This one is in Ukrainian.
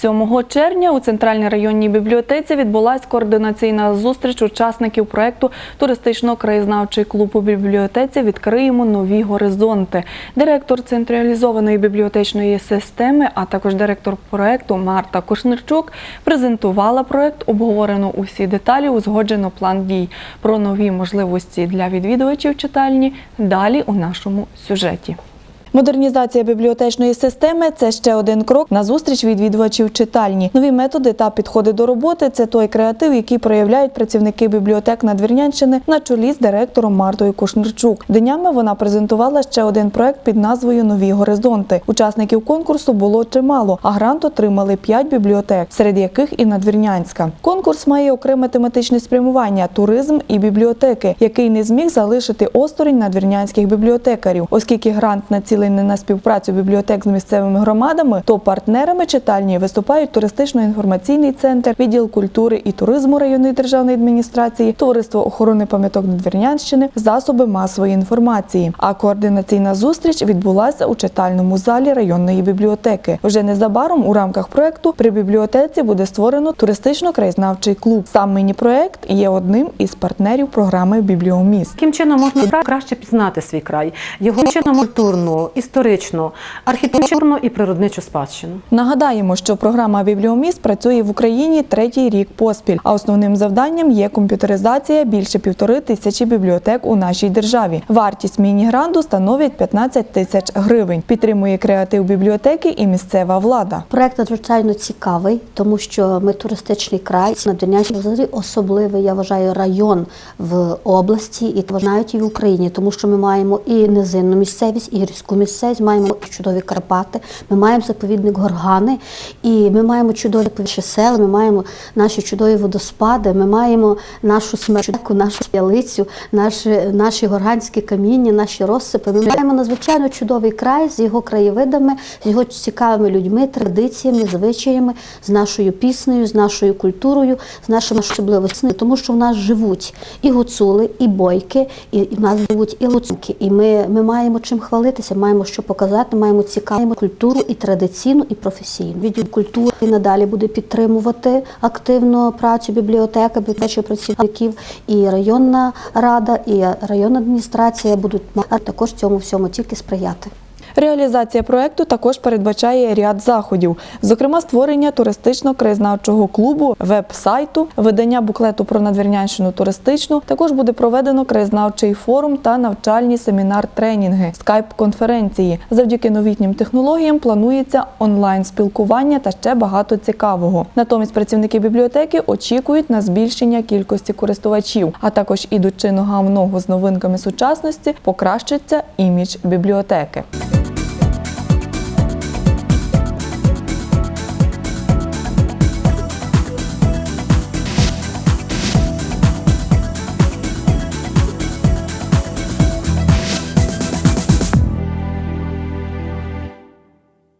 7 червня у центральній районній бібліотеці відбулася координаційна зустріч учасників проекту Туристично-краєзнавчий клуб у бібліотеці Відкриємо нові горизонти. Директор централізованої бібліотечної системи, а також директор проекту Марта Кушнирчук презентувала проект. Обговорено усі деталі, узгоджено план дій про нові можливості для відвідувачів читальні. Далі у нашому сюжеті. Модернізація бібліотечної системи це ще один крок на зустріч відвідувачів читальні. Нові методи та підходи до роботи це той креатив, який проявляють працівники бібліотек Надвірнянщини на чолі з директором Мартою Кушнирчук. Днями вона презентувала ще один проект під назвою Нові горизонти. Учасників конкурсу було чимало, а грант отримали п'ять бібліотек, серед яких і Надвірнянська. Конкурс має окреме тематичне спрямування туризм і бібліотеки, який не зміг залишити осторонь надвірнянських бібліотекарів, оскільки грант націлений на співпрацю бібліотек з місцевими громадами, то партнерами читальні виступають туристично-інформаційний центр, відділ культури і туризму районної державної адміністрації, товариство охорони пам'яток Надвірнянщини, засоби масової інформації. А координаційна зустріч відбулася у читальному залі районної бібліотеки. Вже незабаром у рамках проекту при бібліотеці буде створено туристично-краєзнавчий клуб. Сам міні-проект є одним із партнерів програми Бібліоміст. Таким чином можна краще пізнати свій край, його чином культурну, історичну, архітектурну і природничу спадщину. Нагадаємо, що програма Бібліоміст працює в Україні третій рік поспіль, а основним завданням є комп'ютеризація більше півтори тисячі бібліотек у нашій державі. Вартість міні-гранду становить 15 тисяч гривень. Підтримує креатив бібліотеки і місцева влада. Проект надзвичайно цікавий, тому що ми туристичний край, взагалі особливий, я вважаю, район в області і вважають і в Україні, тому що ми маємо і низинну місцевість, і гірську місцевість, маємо чудові Карпати, ми маємо заповідник Горгани, і ми маємо чудові села, ми маємо наші чудові водоспади, ми маємо нашу смерчку, нашу ялицю, наші, наші горганські каміння, наші розсипи. Ми маємо надзвичайно чудовий край з його краєвидами, з його цікавими людьми, традиціями, звичаями, з нашою піснею, з нашою культурою, з нашими особливостями, тому що в нас живуть і гуцули, і бойки, і, в нас живуть і луцюки. І ми, ми маємо чим хвалитися, маємо що показати, маємо цікаву культуру і традиційну, і професійну. Відділ культури надалі буде підтримувати активно працю бібліотеки, бібліотечних працівників, і районна рада, і районна адміністрація будуть також цьому всьому тільки сприяти. Реалізація проекту також передбачає ряд заходів, зокрема створення туристично-краєзнавчого клубу, веб-сайту, видання буклету про надвірнянщину туристичну. Також буде проведено краєзнавчий форум та навчальні семінар-тренінги, скайп-конференції. Завдяки новітнім технологіям планується онлайн-спілкування та ще багато цікавого. Натомість працівники бібліотеки очікують на збільшення кількості користувачів, а також ідучи нога в ногу з новинками сучасності, покращиться імідж бібліотеки.